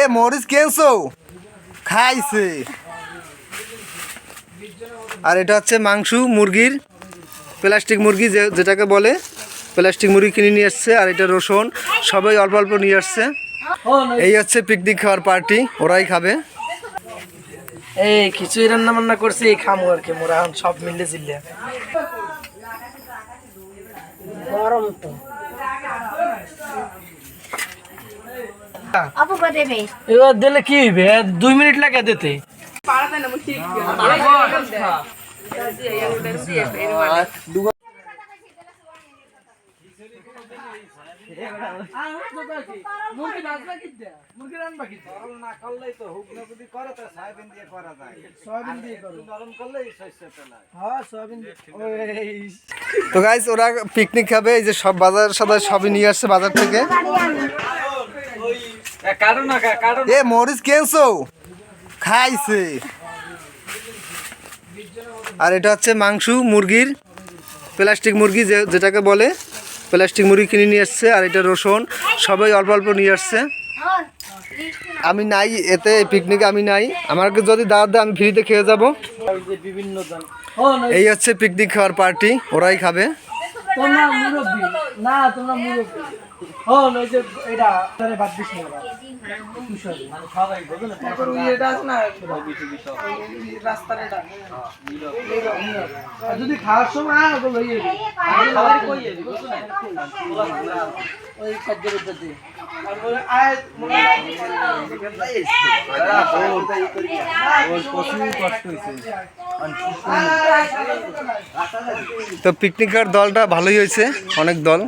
এ মরিচ কেনছো? খাইছে। আর এটা হচ্ছে মাংস মুরগির প্লাস্টিক মুরগি যে যেটাকে বলে প্লাস্টিক মুরগি কিনে নিয়ে আসছে আর এটা রসুন সবাই অল্প অল্প নিয়ে আসছে। এই হচ্ছে পিকনিক খাওয়ার পার্টি ওরাই খাবে। এই খিচুড়ি রান্না বান্না করছি এই খামো আর কি মোরা সব মিলে জিল্লে। গরম তো। এবার দিলে কি হইবে দুই মিনিট লাগে দিতে। তো গাইজ ওরা পিকনিক খাবে এই যে সব বাজার সদায় সবই নিয়ে আসছে বাজার থেকে। এ মরিচ কেনছো? খাইছে। আর এটা হচ্ছে মাংস মুরগির প্লাস্টিক মুরগি যে যেটাকে বলে প্লাস্টিক মুরগি কিনে নিয়ে আসছে আর এটা রসুন সবাই অল্প অল্প নিয়ে আসছে। আমি নাই এতে পিকনিকে আমি নাই। আমাকে যদি দাওয়াত দেয় আমি ফ্রিতে খেয়ে যাব। এই হচ্ছে পিকনিক খাওয়ার পার্টি ওরাই খাবে। তোমরা মুরব্বী। না তোমরা মুরব্বী। হন এটা বাদ দিস না যদি খাওয়ার সময়? ওই খাদ্যের উপর তো পিকনিক খাওয়ার দলটা ভালোই হয়েছে অনেক দল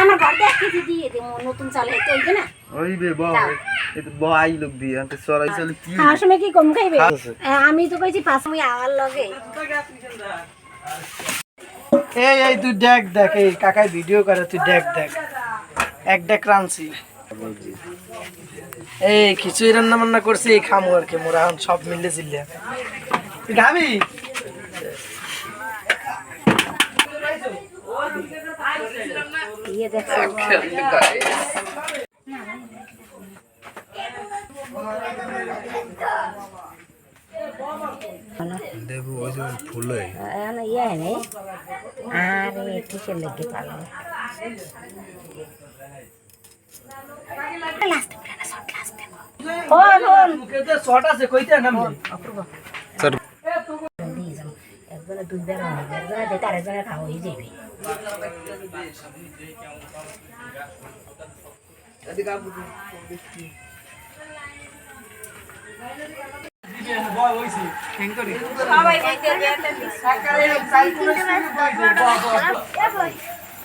আমার দিয়ে দে নতুন চাল হইতে হইবে না। ওই বে বাই লোক দিয়ে আনতে সরাই চলে কি খাওয়ার সময় কি কম খাইবে? আমি তো কইছি পাঁচ আওয়ার লগে। এই এই তুই দেখ দেখ এই কাকাই ভিডিও করে তুই দেখ দেখ। এক দেখ রানছি এই খিচুড়ি রান্না বান্না করছি এই খামো আর কি মোরা এখন সব মিলে জিল্লে। ওই যে ফুল। ইয়ে নেই আরে কিসের লেগে পালো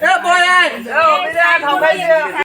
এ বয় এ ওবিরে আয় খাও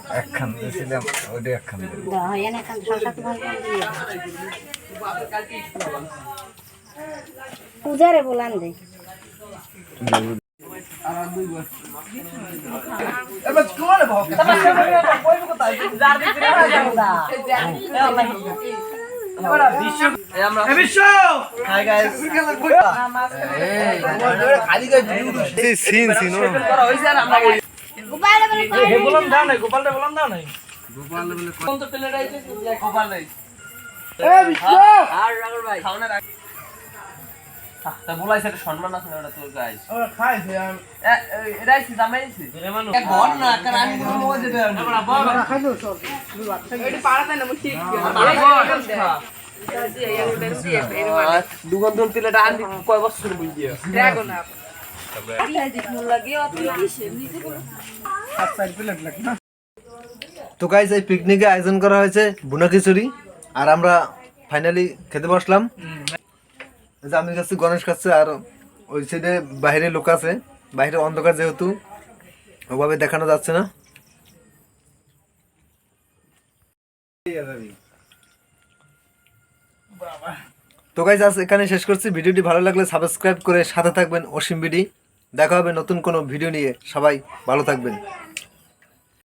একখান দিয়েছিলাম ওইটা একখান হয় পূজারে বলান দে এ বিশ্ব এই সিন সিন ও। হে বললাম দাও নাই গোপালটা বললাম দাও নাই কোন তো প্লেট আইছে গোপাল নাই এ বিশ্ব আর রাগর ভাই খাওনা রাখ তা বলাইছে একটা সম্মান আছে ওটা তোর গাইস আমরা খাইছি আমি এটা আইছি জামাইছি এক ঘর না কারণ আমি কোনো মোবাইল দিতে পারব না খাইছো সব দুগন দুন প্লেট আনবি কয় বছর বুঝিয়ে তো গাইজ এই পিকনিকে আয়োজন করা হয়েছে বুনা খিচুড়ি আর আমরা ফাইনালি খেতে বসলাম। আমি খাচ্ছি, গণেশ খাচ্ছে, আর ওই সাইডে বাইরে লোক আছে। বাইরে অন্ধকার যেহেতু, ওভাবে দেখানো যাচ্ছে না। তো গাইজ আজ এখানে শেষ করছি। ভিডিওটি ভালো লাগলে সাবস্ক্রাইব করে সাথে থাকবেন অসীম বিডি। দেখা হবে নতুন কোনো ভিডিও নিয়ে। সবাই ভালো থাকবেন।